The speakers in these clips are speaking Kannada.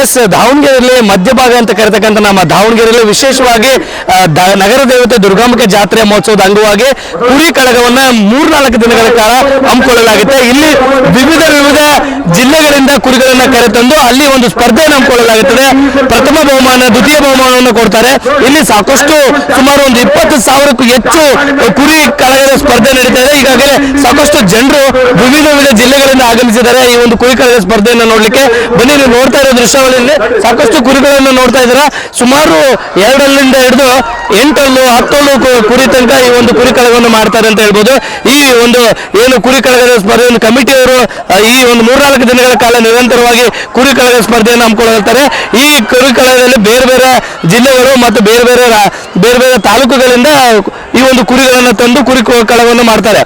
ಎಸ್ ದಾವಣಗೆರೆಯಲ್ಲಿ ಮಧ್ಯಭಾಗ ಅಂತ ಕರೆತಕ್ಕಂಥ ನಮ್ಮ ದಾವಣಗೆರೆಯಲ್ಲಿ ವಿಶೇಷವಾಗಿ ನಗರ ದೇವತೆ ದುರ್ಗಾಂಬಿಕೆ ಜಾತ್ರೆ ಮಹೋತ್ಸವದ ಅಂಗವಾಗಿ ಕುರಿ ಕಡಗವನ್ನ ಮೂರ್ನಾಲ್ಕು ದಿನಗಳ ಕಾಲ ಹಮ್ಮಿಕೊಳ್ಳಲಾಗುತ್ತೆ. ಇಲ್ಲಿ ವಿವಿಧ ವಿವಿಧ ಜಿಲ್ಲೆಗಳಿಂದ ಕುರಿಗಳನ್ನ ಕರೆತಂದು ಅಲ್ಲಿ ಒಂದು ಸ್ಪರ್ಧೆಯನ್ನು ಹಮ್ಮಿಕೊಳ್ಳಲಾಗುತ್ತದೆ. ಪ್ರಥಮ ಬಹುಮಾನ, ದ್ವಿತೀಯ ಬಹುಮಾನವನ್ನು ಕೊಡ್ತಾರೆ. ಇಲ್ಲಿ ಸಾಕಷ್ಟು ಸುಮಾರು ಒಂದು ಇಪ್ಪತ್ತು ಸಾವಿರಕ್ಕೂ ಹೆಚ್ಚು ಕುರಿ ಕಳಗದ ಸ್ಪರ್ಧೆ ನಡೀತಾ ಇದೆ. ಈಗಾಗಲೇ ಸಾಕಷ್ಟು ಜನರು ವಿವಿಧ ವಿವಿಧ ಜಿಲ್ಲೆಗಳಿಂದ ಆಗಮಿಸಿದ್ದಾರೆ. ಈ ಒಂದು ಕುರಿ ಕಳಗದ ಸ್ಪರ್ಧೆಯನ್ನು ನೋಡ್ಲಿಕ್ಕೆ ಬನ್ನಿ. ನೋಡ್ತಾ ಇರೋ ದೃಶ್ಯಾವಳಿಯಲ್ಲಿ ಸಾಕಷ್ಟು ಕುರಿಗಳನ್ನು ನೋಡ್ತಾ ಇದ್ದೀರಾ? ಸುಮಾರು ಎರಡಲ್ಲಿಂದ ಹಿಡಿದು ಎಂಟಲ್ಲು ಹತ್ತಲ್ಲು ಕುರಿ ತನಕ ಈ ಒಂದು ಕುರಿ ಕಳಗವನ್ನು ಮಾಡ್ತಾರೆ ಅಂತ ಹೇಳ್ಬೋದು. ಈ ಒಂದು ಏನು ಕುರಿ ಕಳಗದ ಸ್ಪರ್ಧೆಯನ್ನು ಕಮಿಟಿಯವರು ಈ ಒಂದು ಮೂರ್ನಾಲ್ಕು ದಿನಗಳ ಕಾಲ ನಿರಂತರವಾಗಿ ಕುರಿ ಕಳಗ ಸ್ಪರ್ಧೆಯನ್ನು ಹಮ್ಮಿಕೊಳ್ಳುತ್ತಾರೆ. ಈ ಕುರಿ ಕಳಗದಲ್ಲಿ ಬೇರೆ ಬೇರೆ ಜಿಲ್ಲೆಗಳು ಮತ್ತು ಬೇರೆ ಬೇರೆ ಬೇರೆ ಬೇರೆ ತಾಲೂಕುಗಳಿಂದ ಈ ಒಂದು ಕುರಿಗಳನ್ನು ತಂದು ಕುರಿ ಕಳವನ್ನು ಮಾಡ್ತಾರೆ.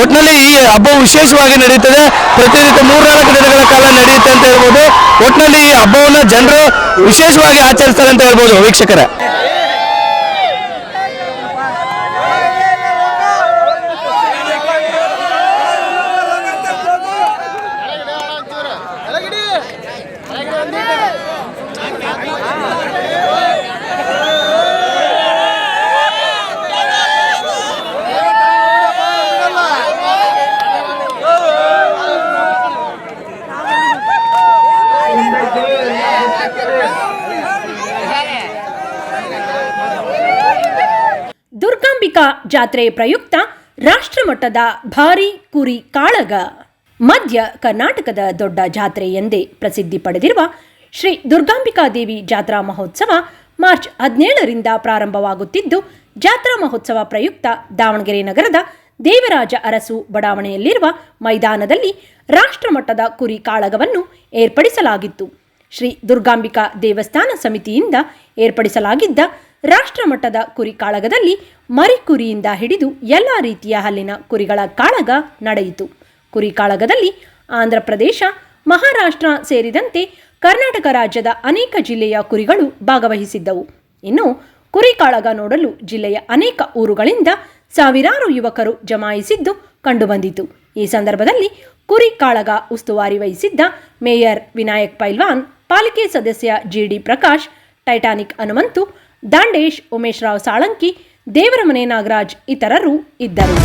ಒಟ್ಟಿನಲ್ಲಿ ಈ ಹಬ್ಬವು ವಿಶೇಷವಾಗಿ ನಡೆಯುತ್ತದೆ ಪ್ರತಿನಿತ್ಯ ಮೂರ್ನಾಲ್ಕು ದಿನಗಳ ಕಾಲ ನಡೆಯುತ್ತೆ ಅಂತ ಹೇಳ್ಬೋದು. ಒಟ್ಟಿನಲ್ಲಿ ಈ ಹಬ್ಬವನ್ನು ಜನರು ವಿಶೇಷವಾಗಿ ಆಚರಿಸ್ತಾರೆ ಅಂತ ಹೇಳ್ಬೋದು ವೀಕ್ಷಕರೇ. ದುರ್ಗಾಂಬಿಕಾ ಜಾತ್ರೆ ಪ್ರಯುಕ್ತ ರಾಷ್ಟ್ರಮಟ್ಟದ ಭಾರಿ ಕುರಿ ಕಾಳಗ. ಮಧ್ಯ ಕರ್ನಾಟಕದ ದೊಡ್ಡ ಜಾತ್ರೆ ಎಂದೇ ಪ್ರಸಿದ್ಧಿ ಪಡೆದಿರುವ ಶ್ರೀ ದುರ್ಗಾಂಬಿಕಾ ದೇವಿ ಜಾತ್ರಾ ಮಹೋತ್ಸವ ಮಾರ್ಚ್ ಹದಿನೇಳರಿಂದ ಪ್ರಾರಂಭವಾಗುತ್ತಿದ್ದು, ಜಾತ್ರಾ ಮಹೋತ್ಸವ ಪ್ರಯುಕ್ತ ದಾವಣಗೆರೆ ನಗರದ ದೇವರಾಜ ಅರಸು ಬಡಾವಣೆಯಲ್ಲಿರುವ ಮೈದಾನದಲ್ಲಿ ರಾಷ್ಟ್ರಮಟ್ಟದ ಕುರಿ ಕಾಳಗವನ್ನು ಏರ್ಪಡಿಸಲಾಗಿತ್ತು. ಶ್ರೀ ದುರ್ಗಾಂಬಿಕಾ ದೇವಸ್ಥಾನ ಸಮಿತಿಯಿಂದ ಏರ್ಪಡಿಸಲಾಗಿದ್ದ ರಾಷ್ಟ್ರಮಟ್ಟದ ಕುರಿ ಕಾಳಗದಲ್ಲಿ ಮರಿ ಕುರಿಯಿಂದ ಹಿಡಿದು ಎಲ್ಲ ರೀತಿಯ ಹಲ್ಲಿನ ಕುರಿಗಳ ಕಾಳಗ ನಡೆಯಿತು. ಕುರಿ ಕಾಳಗದಲ್ಲಿ ಆಂಧ್ರ ಪ್ರದೇಶ, ಮಹಾರಾಷ್ಟ್ರ ಸೇರಿದಂತೆ ಕರ್ನಾಟಕ ರಾಜ್ಯದ ಅನೇಕ ಜಿಲ್ಲೆಯ ಕುರಿಗಳು ಭಾಗವಹಿಸಿದ್ದವು. ಇನ್ನು ಕುರಿ ಕಾಳಗ ನೋಡಲು ಜಿಲ್ಲೆಯ ಅನೇಕ ಊರುಗಳಿಂದ ಸಾವಿರಾರು ಯುವಕರು ಜಮಾಯಿಸಿದ್ದು ಕಂಡುಬಂದಿತು. ಈ ಸಂದರ್ಭದಲ್ಲಿ ಕುರಿ ಕಾಳಗ ಉಸ್ತುವಾರಿ ವಹಿಸಿದ್ದ ಮೇಯರ್ ವಿನಾಯಕ್ ಪೈಲ್ವಾನ್, ಪಾಲಿಕೆ ಸದಸ್ಯ ಜಿಡಿ ಪ್ರಕಾಶ್, ಟೈಟಾನಿಕ್ ಹನುಮಂತು ದಾಂಡೇಶ್ ಉಮೇಶ್ ರಾವ್ ಸಾಳಂಕಿ ದೇವರಮನೆ ನಾಗರಾಜ್ ಇತರರು ಇದ್ದರು.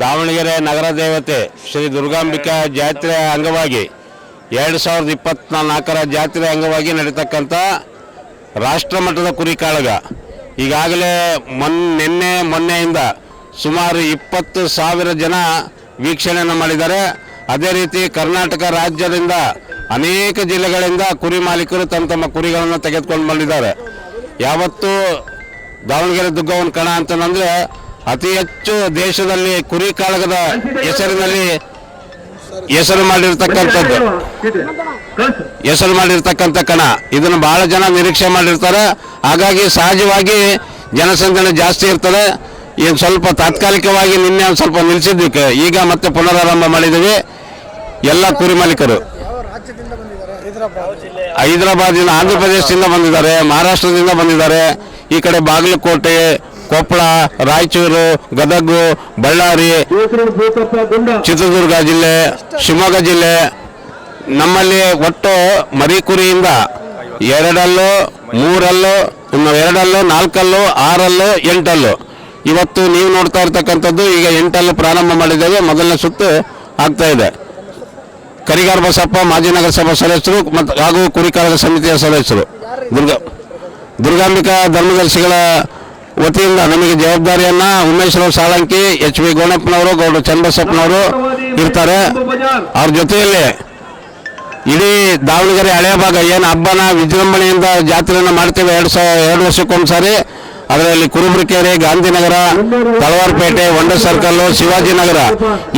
ದಾವಣಗೆರೆ ನಗರ ದೇವತೆ ಶ್ರೀ ದುರ್ಗಾಂಬಿಕಾ ಜಾತ್ರೆ ಅಂಗವಾಗಿ ಎರಡು ಸಾವಿರದ ಇಪ್ಪತ್ನಾಲ್ಕರ ಜಾತ್ರೆ ಅಂಗವಾಗಿ ನಡೀತಕ್ಕಂಥ ರಾಷ್ಟ್ರಮಟ್ಟದ ಕುರಿ ಕಾಳಗ. ಈಗಾಗಲೇ ಮೊನ್, ನಿನ್ನೆ ಮೊನ್ನೆಯಿಂದ ಸುಮಾರು ಇಪ್ಪತ್ತು ಸಾವಿರ ಜನ ವೀಕ್ಷಣೆಯನ್ನು ಮಾಡಿದ್ದಾರೆ. ಅದೇ ರೀತಿ ಕರ್ನಾಟಕ ರಾಜ್ಯದಿಂದ ಅನೇಕ ಜಿಲ್ಲೆಗಳಿಂದ ಕುರಿ ಮಾಲೀಕರು ತಮ್ಮ ತಮ್ಮ ಕುರಿಗಳನ್ನು ತೆಗೆದುಕೊಂಡು ಬಂದಿದ್ದಾರೆ. ಯಾವತ್ತೂ ದಾವಣಗೆರೆ ದುಗ್ಗವನ್ನು ಕಣ ಅಂತಂದ್ರೆ ಅತಿ ಹೆಚ್ಚು ದೇಶದಲ್ಲಿ ಕುರಿ ಕಾಳಗದ ಹೆಸರಿನಲ್ಲಿ ಹೆಸರು ಮಾಡಿರ್ತಕ್ಕಂಥದ್ದು. ಹೆಸರು ಮಾಡಿರ್ತಕ್ಕಂಥ ಕಣ. ಇದನ್ನು ಬಹಳ ಜನ ನಿರೀಕ್ಷೆ ಮಾಡಿರ್ತಾರೆ. ಹಾಗಾಗಿ ಸಹಜವಾಗಿ ಜನಸಂದಣಿ ಜಾಸ್ತಿ ಇರ್ತದೆ. ಈಗ ಸ್ವಲ್ಪ ತಾತ್ಕಾಲಿಕವಾಗಿ ನಿನ್ನೆ ಒಂದು ಸ್ವಲ್ಪ ನಿಲ್ಲಿಸಿದ್ದಕ್ಕೆ ಈಗ ಮತ್ತೆ ಪುನರಾರಂಭ ಮಾಡಿದ್ದೀವಿ. ಎಲ್ಲ ಕುರಿ ಮಾಲೀಕರು. ಹೈದರಾಬಾದಿಂದ ಆಂಧ್ರ ಪ್ರದೇಶದಿಂದ ಬಂದಿದ್ದಾರೆ, ಮಹಾರಾಷ್ಟ್ರದಿಂದ ಬಂದಿದ್ದಾರೆ. ಈ ಕಡೆ ಬಾಗಲಕೋಟೆ ಕೊಪ್ಪಳ, ರಾಯಚೂರು, ಗದಗ, ಬಳ್ಳಾರಿ, ಚಿತ್ರದುರ್ಗ ಜಿಲ್ಲೆ, ಶಿವಮೊಗ್ಗ ಜಿಲ್ಲೆ. ನಮ್ಮಲ್ಲಿ ಒಟ್ಟು ಮರಿ ಕುರಿಯಿಂದ ಎರಡಲ್ಲೂ, ಮೂರಲ್ಲೂ ಎರಡಲ್ಲೂ, ನಾಲ್ಕಲ್ಲೂ, ಆರಲ್ಲೂ, ಎಂಟಲ್ಲೂ. ಇವತ್ತು ನೀವು ನೋಡ್ತಾ ಇರ್ತಕ್ಕಂಥದ್ದು ಈಗ ಎಂಟಲ್ಲೂ ಪ್ರಾರಂಭ ಮಾಡಿದ್ದೇವೆ. ಮೊದಲನೇ ಸುತ್ತು ಆಗ್ತಾ ಇದೆ. ಕರಿಗಾರ ಬಸಪ್ಪ, ಮಾಜಿ ನಗರಸಭಾ ಸದಸ್ಯರು ಮತ್ತು ಹಾಗೂ ಕುರಿಕಾರರ ಸಮಿತಿಯ ಸದಸ್ಯರು. ದುರ್ಗ, ದುರ್ಗಾಂಬಿಕಾ ಧರ್ಮದರ್ಶಿಗಳ ವತಿಯಿಂದ ನಮಗೆ ಜವಾಬ್ದಾರಿಯನ್ನ ಉಮೇಶ್ವರ ಸಾಳಂಕಿ ಎಚ್ ವಿ ಗೋಣಪ್ಪನವರು ಗೌಡ ಚನ್ನಬಸಪ್ಪನವರು ಇರ್ತಾರೆ. ಅವ್ರ ಜೊತೆಯಲ್ಲಿ ಇಡೀ ದಾವಣಗೆರೆ ಹಳೆಯ ಭಾಗ, ಏನು ಹಬ್ಬನ ವಿಜೃಂಭಣೆಯಿಂದ ಜಾತ್ರೆಯನ್ನು ಮಾಡ್ತೇವೆ, ಎರಡು ಸಾವಿರ ಎರಡು ವರ್ಷಕ್ಕೊಂದ್ಸಾರಿ. ಅದರಲ್ಲಿ ಕುರುಬ್ರಿಕೇರಿ, ಗಾಂಧಿನಗರ, ತಳವಾರಪೇಟೆ ಒಂಡ ಸರ್ಕಲ್ ಶಿವಾಜಿನಗರ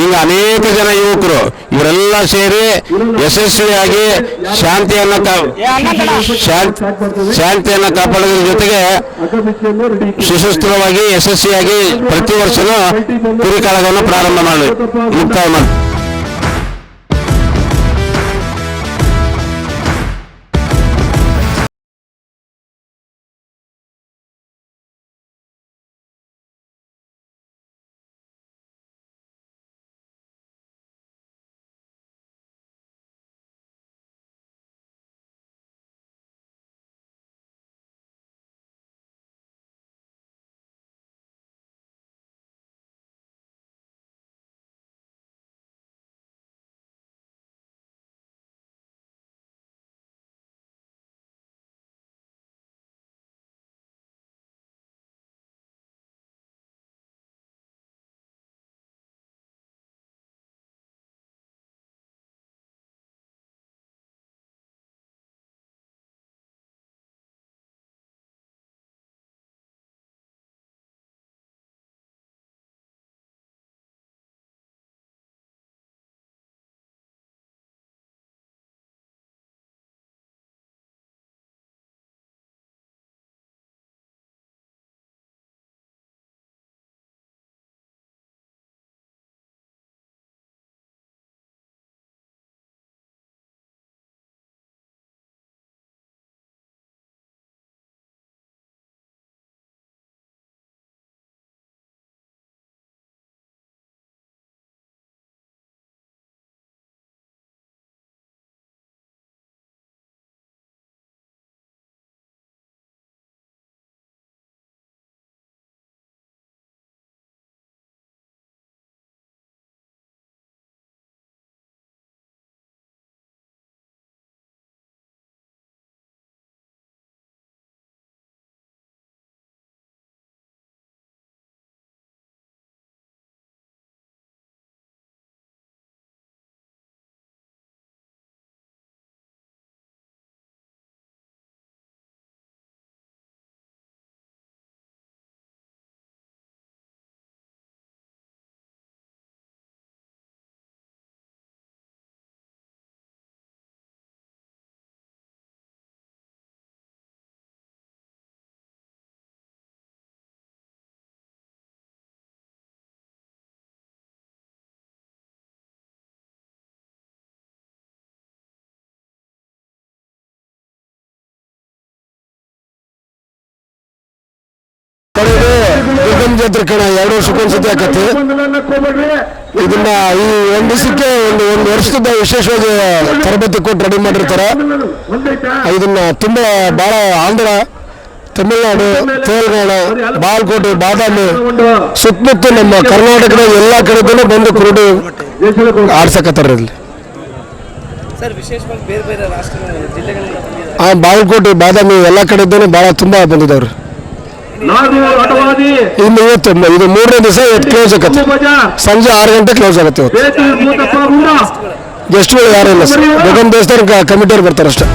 ಈಗ ಅನೇಕ ಜನ ಯುವಕರು ಇವರೆಲ್ಲ ಸೇರಿ ಯಶಸ್ವಿಯಾಗಿ ಶಾಂತಿಯನ್ನು ಶಾಂತಿಯನ್ನ ಶಾಂತ್- ಶಾಂತಿಯನ್ನು ಕಾಪಾಡೋದ್ರ ಜೊತೆಗೆ ಸುಸೂತ್ರವಾಗಿ ಯಶಸ್ವಿಯಾಗಿ ಪ್ರತಿ ವರ್ಷನೂ ಕುರಿಕಾಳಗವನ್ನು ಪ್ರಾರಂಭ ಮಾಡಿ ಮುಕ್ತಾಯ ಮಾಡಿ. ದುರ್ಗಮ್ ಜಾತ್ರೆ ಕಣ ಎರಡು ವರ್ಷಕ್ಕೊಂದ್ಸತಿ ಆಕತಿ. ಇದನ್ನ ಈ ಒಂದು ದಿವಸಕ್ಕೆ ಒಂದು ಒಂದು ವರ್ಷದ ವಿಶೇಷವಾಗಿ ತರಬೇತಿ ಕೊಟ್ಟು ರೆಡಿ ಮಾಡಿರ್ತಾರೆ. ಇದನ್ನ ತುಂಬಾ ಬಹಳ ಆಂಧ್ರ ತಮಿಳುನಾಡು ತೆಲಂಗಾಣ ಬಾಲ್ಕೋಟೆ ಬಾದಾಮಿ ಸುತ್ತಮುತ್ತ ನಮ್ಮ ಕರ್ನಾಟಕದ ಎಲ್ಲ ಕಡೆದೂ ಬಂದು ಕುರುಡು ಆಡ್ಸಕತ್ತಾರ ಇಲ್ಲಿ. ಆ ಬಾಗಲಕೋಟೆ ಬಾದಾಮಿ ಎಲ್ಲ ಕಡೆದೂ ಬಹಳ ತುಂಬಾ ಬಂದಿದ್ದವ್ರು ಇನ್ನು ಇವತ್ತು ಇದು ಮೂರನೇ ದಿವಸ ಇವತ್ತು ಕ್ಲೋಸ್ ಆಗತ್ತೆ. ಸಂಜೆ ಆರು ಗಂಟೆ ಕ್ಲೋಸ್ ಆಗುತ್ತೆ ಇವತ್ತು. ಗೆಸ್ಟ್ಗಳು ಯಾರು ಇಲ್ಲ ಸರ್? ಗಗನ್ ದೇವಸ್ಥಾನ ಕಮಿಟಿಯವ್ರು ಬರ್ತಾರೆ ಅಷ್ಟೇ.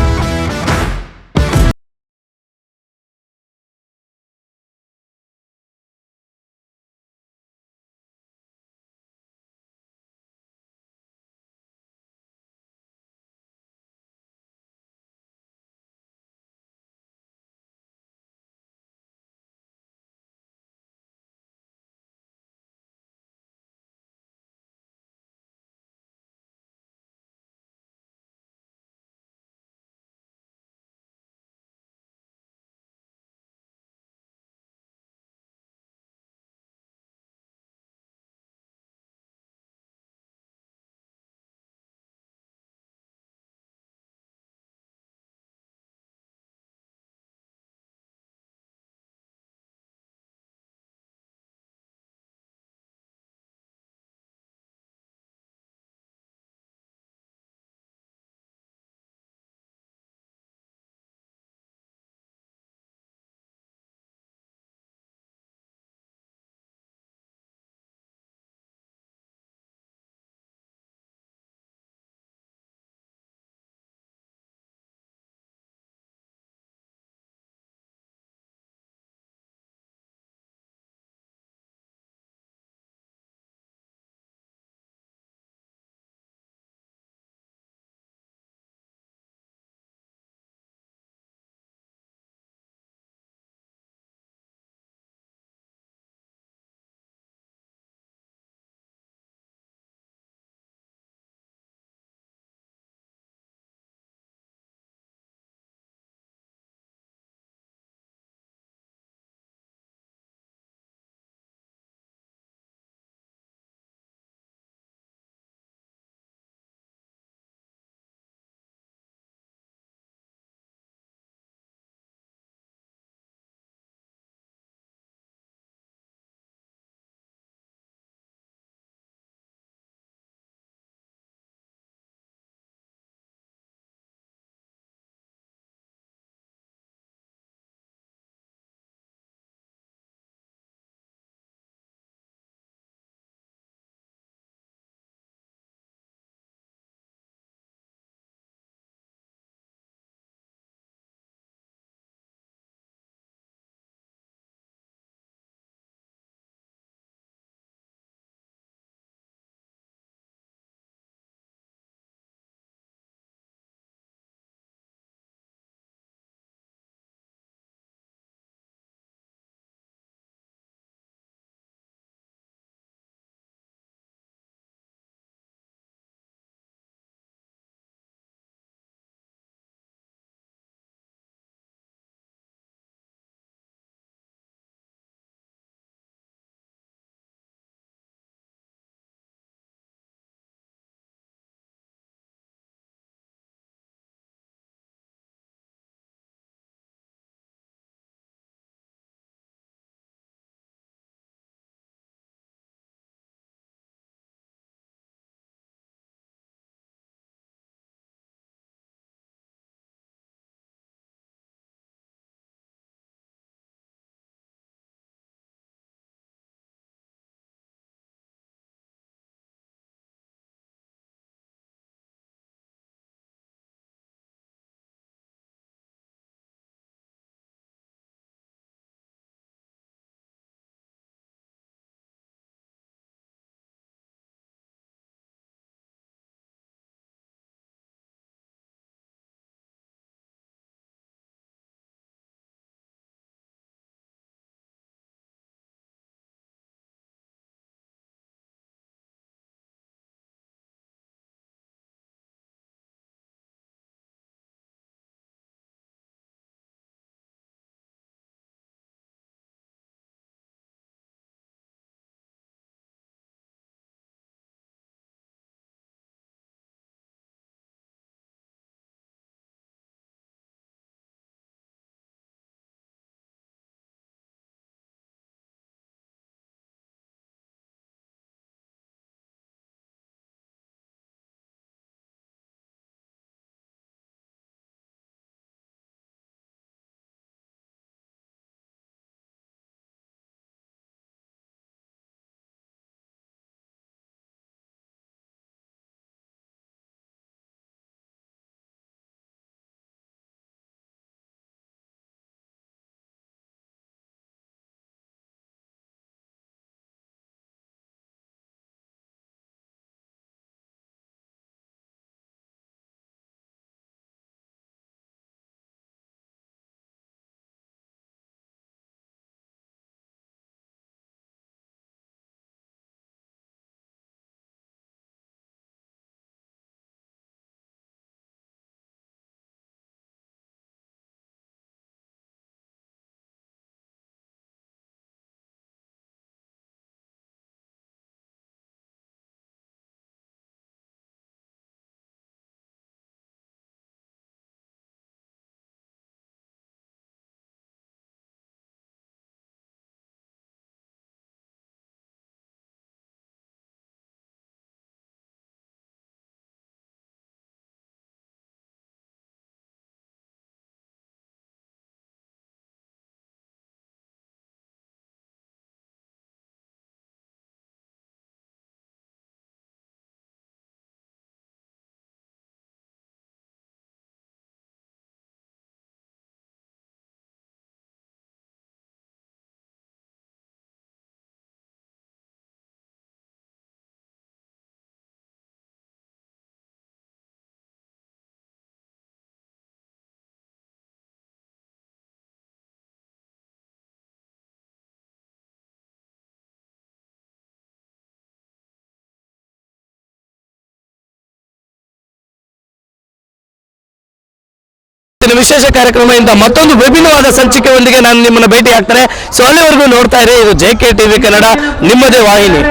ಇನ್ನು ವಿಶೇಷ ಕಾರ್ಯಕ್ರಮದಿಂದ ಮತ್ತೊಂದು ವಿಭಿನ್ನವಾದ ಸಂಚಿಕೆಯೊಂದಿಗೆ ನಾನು ನಿಮ್ಮನ್ನು ಭೇಟಿ ಆಗ್ತಾರೆ ಸೊ ಅಲ್ಲಿವರೆಗೂ ನೋಡ್ತಾ ಇರಿ, ಇದು ಜೆ ಕೆ ಟಿವಿ ಕನ್ನಡ ನಿಮ್ಮದೇ ವಾಹಿನಿ.